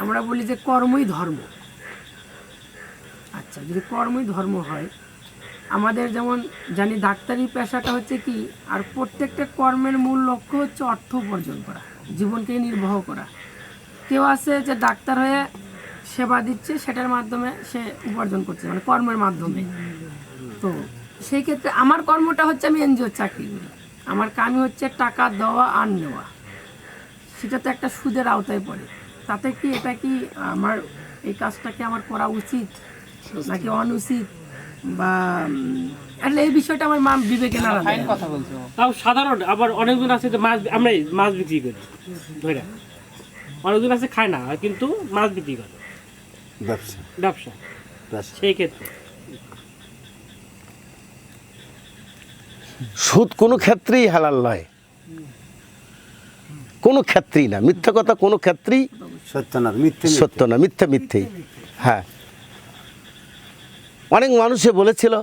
আমরা বলি যে কর্মই ধর্ম। আচ্ছা যদি কর্মই ধর্ম হয়, আমাদের যেমন জানি ডাক্তারি পেশাটা হচ্ছে কি, আর প্রত্যেকটা কর্মের মূল লক্ষ্য হচ্ছে অর্থ উপার্জন করা, জীবনকে নির্বাহ করা। কেউ আছে যে ডাক্তার হয়ে সেবা দিচ্ছে, সেটার মাধ্যমে সে উপার্জন করছে মানে কর্মের মাধ্যমে। তো সেই ক্ষেত্রে আমার কর্মটা হচ্ছে আমি এনজিওর চাকরি করি। আমার কামি হচ্ছে টাকা দেওয়া আর নেওয়া। সেটা তো একটা সুদের আওতায় পড়ে। তাতে কি এটা কি আমার এই কাজটাকে আমার করা উচিত? নাকি অনুচিত? বা আসলে এই বিষয়টা আমার মা বিবেকে না। তাও সাধারণ আবার অনেকজন আছে যে মাছ আমরা মাছ বিক্রি করি ধরে অনেকজন আছে খায় না কিন্তু মাছ বিক্রি করে। ব্যবসা। ব্যবসা। ব্যবসা। সেই ক্ষেত্রে। সুদ কোনো ক্ষেত্রেই হালাল নয়। কোনো ক্ষেত্রেই না। মিথ্যা কথা কোনো ক্ষেত্রেই সত্য না মিথ্যে। সত্য না মিথ্যা মিথ্যেই হ্যাঁ। অনেক মানুষে বলেছিল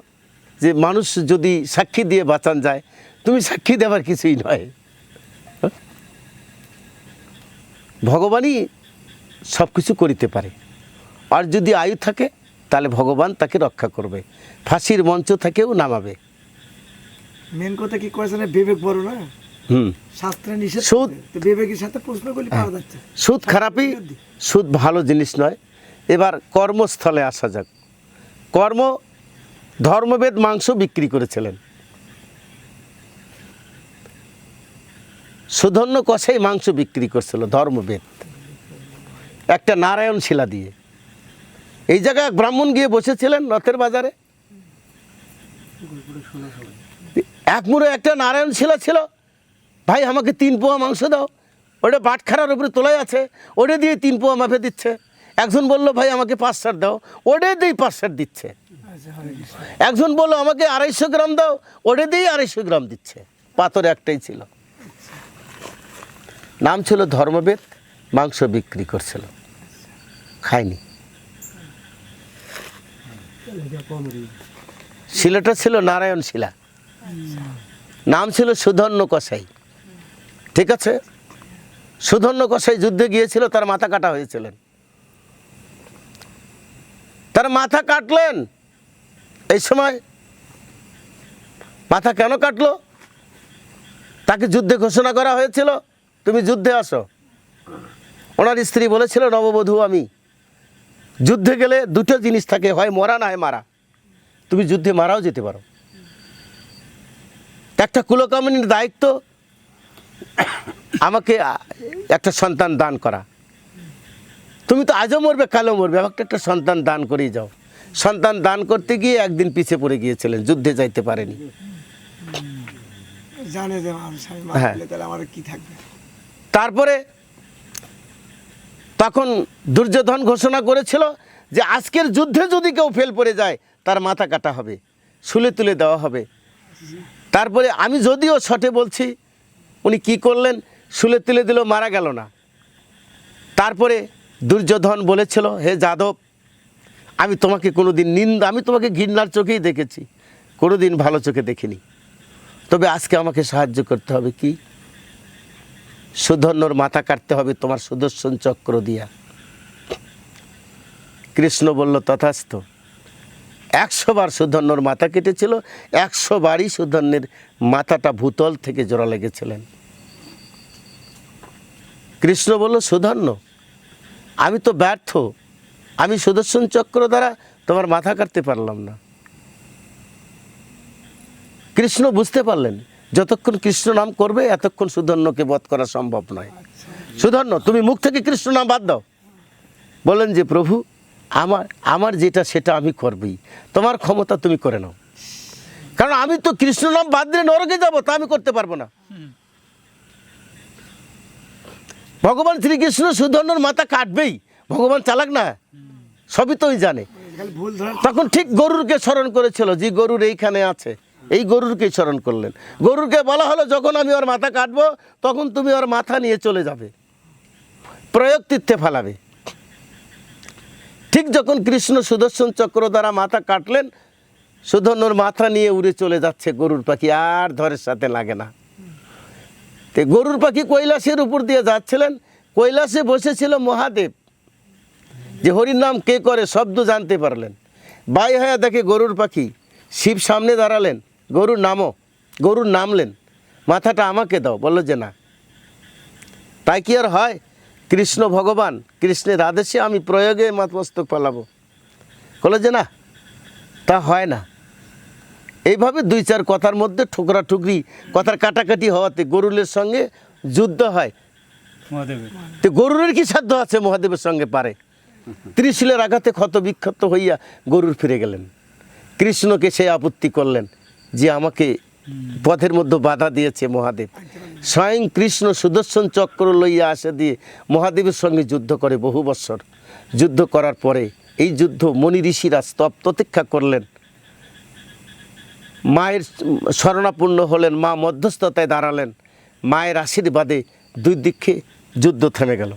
যে মানুষ যদি সাক্ষী দিয়ে বাঁচান যায় তুমি সাক্ষী দেওয়ার কিছুই নয়। ভগবানই সব কিছু করিতে পারে। আর যদি আয়ু থাকে তাহলে ভগবান তাকে রক্ষা করবে। ফাঁসির মঞ্চ থেকেও নামাবে। মেন কথা কি কয়েছে না বিবেক বড় না? সুদ- করছে। তো বিবেকের সাথে প্রশ্ন করলে পাওয়া যাচ্ছে। সুদ খারাপই সুদ ভালো জিনিস নয়। এবার কর্মস্থলে আসা যাক। কর্ম ধর্মবেদ মাংস বিক্রি করেছিলেন। সুধন্য কষাই মাংস বিক্রি করছিল ধর্মবেদ। একটা নারায়ণ শিলা দিয়ে। এই জায়গায় এক ব্রাহ্মণ গিয়ে বসেছিলেন রথের বাজারে। এক মুড়ো একটা নারায়ণ শিলা ছিল। ভাই, আমাকে তিন পোয়া মাংস দাও। ওটা বাটখারার উপরে তোলাই আছে, ওটা দিয়ে তিন পোয়া মাপে দিচ্ছে। একজন বলল, ভাই, আমাকে পাঁচ সার দাও। ওটা দিয়েই পাঁচ সার দিচ্ছে। একজন বলল, আমাকে আড়াইশো গ্রাম দাও। ওটা দিয়েই আড়াইশো গ্রাম দিচ্ছে। পাথর একটাই ছিল। নাম ছিল ধর্মবেদ, মাংস বিক্রি করছিল। খায়নি শিলাটা ছিল নারায়ণ শিলা নাম ছিল সুধন্য কসাই ঠিক আছে? সুধন্য কসাই যুদ্ধে গিয়েছিল, তার মাথা কাটা হয়েছিলেন। তার মাথা কাটলেন? এই সময় মাথা কেন কাটলো? তাকে যুদ্ধে ঘোষণা করা হয়েছিল? তুমি যুদ্ধে আসো। ওনার স্ত্রী বলেছিল, নববধূ আমি। যুদ্ধে গেলে দুটো জিনিস থাকে, হয় মরা না হয় মারা। তুমি যুদ্ধে মারাও যেতে পারো। একটা কুলকামিনীর দায়িত্ব আমাকে একটা সন্তান দান করা। তুমি তো আজও মরবে কালো মরবে আমাকে একটা সন্তান দান করেই যাও। সন্তান দান করতে গিয়ে একদিন পিছে পড়ে গিয়েছিলেন যুদ্ধে যাইতে পারেনি। হ্যাঁ। তারপরে তখন দুর্যোধন ঘোষণা করেছিল যে আজকের যুদ্ধে যদি কেউ ফেল পড়ে যায় তার মাথা কাটা হবে শুলে তুলে দেওয়া হবে। তারপরে আমি যদিও শটে বলছি উনি কি করলেন? শুলে তুলে দিল, মারা গেল না। তারপরে দুর্যোধন বলেছিল, হে যাদব, আমি তোমাকে কোনো দিন নিন্দ, আমি তোমাকে ঘৃণার চোখেই দেখেছি কোনো দিন ভালো চোখে দেখিনি। তবে আজকে আমাকে সাহায্য করতে হবে কি? সুধন্যর মাথা কাটতে হবে তোমার সুদর্শন চক্র দিয়া। কৃষ্ণ বলল, তথাস্থ। একশো বার সুধন্যর মাথা কেটেছিল একশো বারই সুধন্যের মাথাটা ভূতল থেকে জোড়া লেগেছিলেন। কৃষ্ণ বলল, সুধন্য, আমি তো ব্যর্থ, আমি সুদর্শন চক্র দ্বারা তোমার মাথা কাটতে পারলাম না। কৃষ্ণ বুঝতে পারলেন, যতক্ষণ কৃষ্ণ নাম করবে, এতক্ষণ সুধন্যকে বধ করা সম্ভব নয়। সুধন্য, তুমি মুখ থেকে কৃষ্ণ নাম বাদ দাও। বলেন যে, প্রভু আমার আমার যেটা, সেটা আমি করবই। তোমার ক্ষমতা তুমি করে নাও। কারণ আমি তো কৃষ্ণ নাম বাদ দিয়ে নরকে যাব, তা আমি করতে পারব না। ভগবান শ্রীকৃষ্ণ সুধন্যর মাথা কাটবেই। ভগবান চালাক না, সবই তো জানে। তখন ঠিক গরুরকে স্মরণ করেছিল যে গরুর এইখানে আছে। এই গরুরকেই স্মরণ করলেন। গরুরকে বলা হলো, যখন আমি ওর মাথা কাটবো, তখন তুমি ওর মাথা নিয়ে চলে যাবে। প্রয়োগ তীর্থে ফেলাবে। ঠিক যখন কৃষ্ণ সুদর্শন চক্র দ্বারা মাথা কাটলেন সুধন্যর মাথা নিয়ে উড়ে চলে যাচ্ছে গরুর পাখি, আর ধরের সাথে লাগে না। তে গরুর পাখি কৈলাসের উপর দিয়ে যাচ্ছিলেন, কৈলাসে বসেছিল মহাদেব। যে হরির নাম কে করে শব্দ জানতে পারলেন। বাই হয়ে দেখে গরুর পাখি শিব সামনে দাঁড়ালেন, গরুর নামও, গরুর নামলেন। মাথাটা আমাকে দাও, বলল যে না। তাই কি আর হয়? কৃষ্ণ ভগবান কৃষ্ণের আদেশে আমি প্রয়োগে মাতমস্তক পালাবো। বলল যে না? তা হয় না। এইভাবে দুই চার কথার মধ্যে ঠুকরা ঠুকরি কথার কাটাকাটি হওয়াতে গরুলের সঙ্গে যুদ্ধ হয়। তো গরুরের কি সাধ্য আছে? মহাদেবের সঙ্গে পারে। ত্রিশূলের আঘাতে ক্ষত বিক্ষত হইয়া গরুর ফিরে গেলেন। কৃষ্ণকে সে আপত্তি করলেন যে আমাকে পথের মধ্যে বাধা দিয়েছে মহাদেব। স্বয়ং কৃষ্ণ সুদর্শন চক্র লইয়া আসে দিয়ে মহাদেবের সঙ্গে যুদ্ধ করে বহু বৎসর যুদ্ধ করার পরে এই যুদ্ধ মণি ঋষিরা স্তব প্রতীক্ষা করলেন। মায়ের শরণাপূর্ণ হলেন, মা মধ্যস্থতায় দাঁড়ালেন। মায়ের আশীর্বাদে দুই দিকে যুদ্ধ থেমে গেল।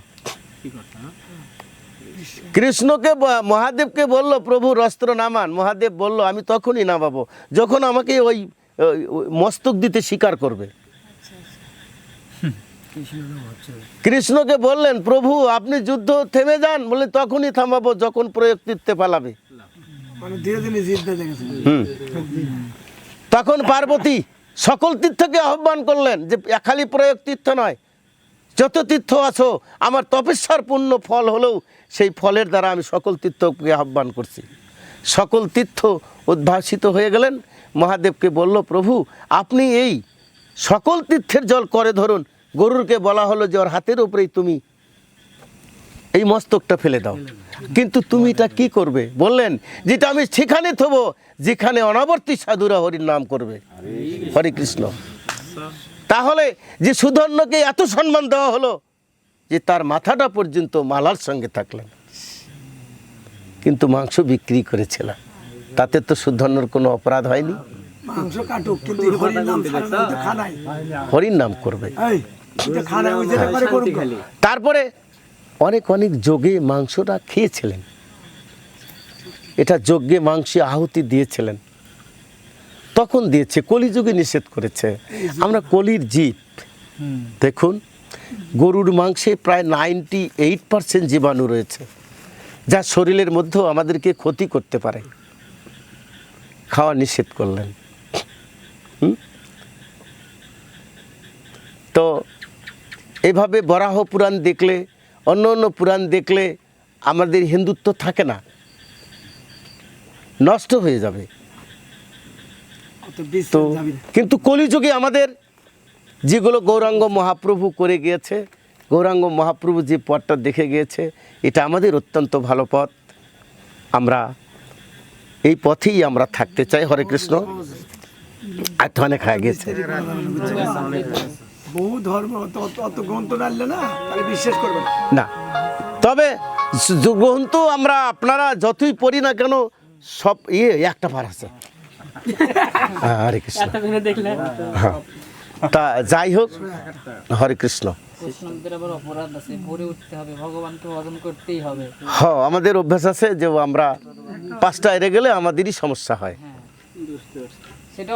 কৃষ্ণকে মহাদেবকে বলল, প্রভু অস্ত্র নামান। মহাদেব বলল, আমি তখনই নামাবো। যখন আমাকে ওই মস্তক দিতে স্বীকার করবে। কৃষ্ণকে বললেন প্রভু আপনি যুদ্ধ থেমে যান। বলে তখনই থামাবো যখন প্রয়োগ তীর্থে পালাবে। মানে তখন পার্বতী সকল তীর্থকে আহ্বান করলেন যে খালি প্রয়োগ তীর্থ নয় যত তীর্থ আছো আমার তপস্যার পূর্ণ ফল হলেও সেই ফলের দ্বারা আমি সকল তীর্থকে আহ্বান করছি। সকল তীর্থ উদ্ভাসিত হয়ে গেলেন। মহাদেবকে বলল, প্রভু, আপনি এই সকল তীর্থের জল করে ধরুন। গরুরকে বলা হলো যে ওর হাতের উপরেই তুমি এই মস্তকটা ফেলে দাও। কিন্তু তুমি এটা কি করবে? বললেন, যেটা আমি সেখানে থবো, যেখানে অনাবর্তী সাধুরা হরির নাম করবে। হরে কৃষ্ণ। তাহলে যে সুধন্যকে এত সম্মান দেওয়া হলো, যে তার মাথাটা পর্যন্ত মালার সঙ্গে থাকলেন। কিন্তু মাংস বিক্রি করেছিলাম। তাতে তো সুধর্ণর কোনো অপরাধ হয়নি। হরির নাম করবে। তারপরে অনেক অনেক যোগে মাংসটা খেয়েছিলেন। এটা যজ্ঞে মাংসে আহুতি দিয়েছিলেন। তখন দিয়েছে কলিযুগে নিষেধ করেছে। আমরা কলির জীব। দেখুন গরুর মাংসে প্রায় নাইনটি এইট পার্সেন্ট জীবাণু রয়েছে যা শরীরের মধ্যেও আমাদেরকে ক্ষতি করতে পারে। খাওয়া নিষেধ করলেন। তো এভাবে বরাহ পুরাণ দেখলে অন্য অন্য পুরাণ দেখলে আমাদের হিন্দুত্ব থাকে না। নষ্ট হয়ে যাবে। তো কিন্তু কলিযুগে আমাদের যেগুলো গৌরাঙ্গ মহাপ্রভু করে গিয়েছে গৌরাঙ্গ মহাপ্রভু যে পথটা দেখে গিয়েছে এটা আমাদের অত্যন্ত ভালো পথ। আমরা এই পথেই আমরা থাকতে চাই। হরে কৃষ্ণ। আর তো অনেক হয়ে গেছে। বহু ধর্ম অত গ্রন্থ না তাহলে বিশ্বাস করবে না। না। তবে গ্রন্থ আমরা আপনারা যতই পড়ি না কেন সব ইয়ে একটা পার আছে। হ্যাঁ, হরে কৃষ্ণ। দেখলে হ্যাঁ। তা যাই হোক হরে কৃষ্ণ। বৈষ্ণবদের আবার অপরাধ আছে ভরে উঠতে হবে ভগবানকে ভজন করতেই হবে। হ আমাদের অভ্যাস আছে যে আমরা পাঁচটা এড়ে গেলে আমাদেরই সমস্যা হয়। হ্যাঁ।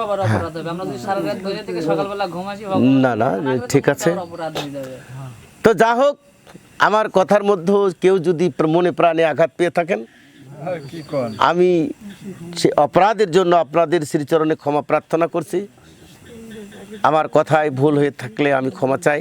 অপরাধ হবে। আমরা যদি সারা রাত ধরে থেকে সকালবেলা ঘুমাসি না, না, ঠিক আছে। হয়ে তো যা হোক আমার কথার মধ্যেও কেউ যদি মনে প্রাণে আঘাত পেয়ে থাকেন আমি সে অপরাধের জন্য আপনাদের শ্রীচরণে ক্ষমা প্রার্থনা করছি। আমার কথায় ভুল হয়ে থাকলে আমি ক্ষমা চাই।